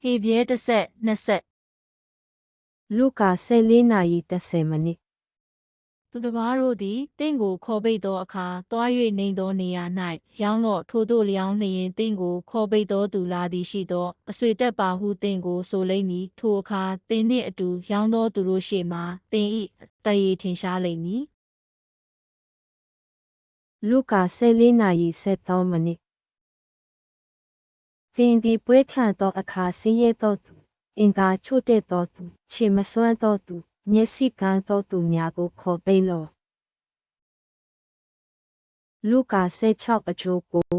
ဟေပြဲတစ်ဆက်နှစ်ဆက်လူကာ14နာရီ30မိနစ်သူတစ်ပါးတို့သည်တင့်ကိုခေါ်ပိတ်သောအခါတွား၍နေသောနေရာ၌ရောင်းတော့ထိုတို့လျောင်းလျင်တင့်ကိုခေါ်ပိတ်သောသူလာသည်ရှိသောအဆွေတက်ပါဟုတင့်ကိုဆိုလိမ့်မည်ထိုအခါတင်နှင့်အတူရောင်းသောသူတို့ရှေ့မှတင်ဤတရေထင်ရှားလိမ့်မည်လူကာ14နာရီ73မိနစ် သင်ဒီပွဲခံသောအခါဆင်းရဲသောသူအင်္ဂါချို့တဲ့သောသူခြေမစွမ်းသောသူမျက်စိကန်းသောသူများကိုခေါ်ပိတ်လော့လူကာ16အချိုးကို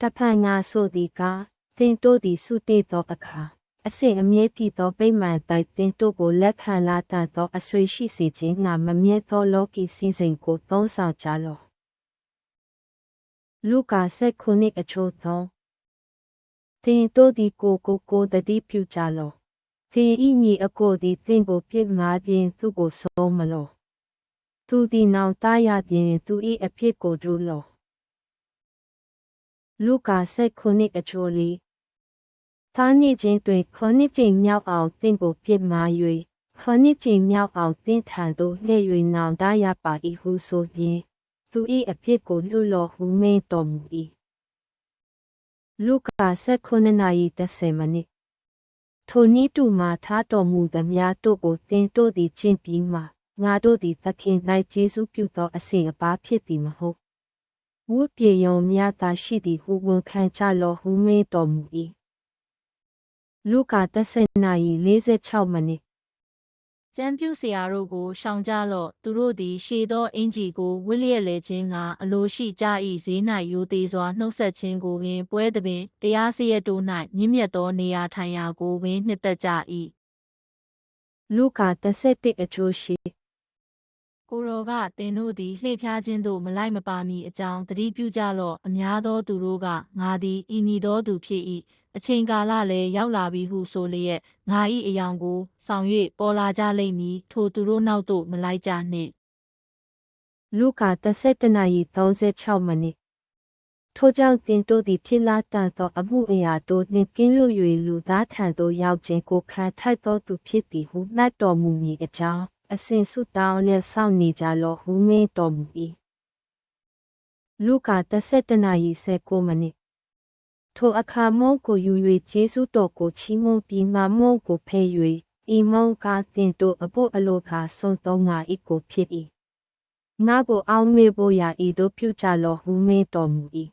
တဖန်ငါဆိုသည်ကသင်တို့သည်စုတည်သောအခါအစဉ်အမြဲတည်သောပိမှန်တိုက်သင်တို့ကိုလက်ခံလာတတ်သောအဆွေရှိစေခြင်းငါမမြဲသောလောကီစည်းစိမ်ကိုသုံးဆောင်ကြလော့လူကာ19အချို့သော သင်တို့သည်ကိုကိုကိုတတိပြုကြလော့သင်ဤညီအကိုသည်သင်ကိုပြစ်မှားပြင်သူကိုဆုံးမလော့သူသည်နောင်တရပြင်သူဤအဖြစ်ကိုဒုလော့လူကာ19အချို့လီသာနေခြင်းတွင်ခொနှစ်ကြိမ်မြောက်အောင်သင်ကိုပြစ်မှား၍ခொနှစ်ကြိမ်မြောက်အောင်သင်ထံသို့လှည့်၍နောင်တရပါ၏ဟုဆိုရင်သူ၏အဖြစ်ကိုလူလော်ဟုမိန်တော်မူ၏ လူကာ19နာရီ30မိနစ်ထိုနည်းတူမှာထားတော်မူသည်များတို့ကိုသင်တို့သည်ကျင့်ပြီးမှငါတို့သည်သခင်၌ကျေးဇူးပြုသောအစဉ်အပါဖြစ်သည်မဟုတ်ဝတ်ပြေယုံများသာရှိသည်ဟုဝန်ခံကြလောဟုမိန်တော်မူ၏လူကာ10နာရီ46မိနစ် ကျမ်းပြုဆရာတို့ကိုရှောင်ကြလော့သူတို့သည်ရှေသောအင်ဂျီကိုဝိလျက်လေခြင်းကအလိုရှိကြ၏ဈေး၌ရိုသေးစွာနှုတ်ဆက်ခြင်းကိုပင်ပွဲသပင်တရားစရက်တို့၌မြင့်မြတ်သောနေရာထိုင်ရာကိုပင်နှစ်သက်ကြ၏လူကာ31အချို့ရှိ ကိုရောကတင်တို့သည်လှည့်ဖျားခြင်းသို့မလိုက်မပါမီအကြောင်းသတိပြုကြလော့အများသောသူတို့ကငါသည်ဤမည်သောသူဖြစ်၏အချိန်ကာလလည်းရောက်လာပြီဟုဆိုလျက်ငါ၏အယောင်ကိုဆောင်၍ပေါ်လာကြလိမ့်မည်ထိုသူတို့နောက်သို့မလိုက်ကြနှင့်လူကာ17နာရီ36မိနစ်ထိုကြောင့်တင်တို့သည်ဖြစ်လာတတ်သောအမှုအရာတို့နှင့်ကင်းလွတ်၍လူသားထံသို့ရောက်ခြင်းကိုခံထိုက်သောသူဖြစ်သည်ဟုမှတ်တော်မူမည်အကြောင်း အစဉ်ဆုတောင်းလျက်စောင့်နေကြလောဟုမိန်တော်မူ၏လူကာ17နာရီ19မိနစ်ထိုအခါမုန်းကိုယူ၍ဂျေစုတော်ကိုချီးမွမ်းပြီးမှမုန်းကိုဖဲ့၍ဤမုန်းကားတင်တို့အဖို့အလိုခါဆုံးသောငါ၏ကိုဖြစ်၏ငါကိုအောင်းမေဖို့ရာဤတို့ပြုကြလောဟုမိန်တော်မူ၏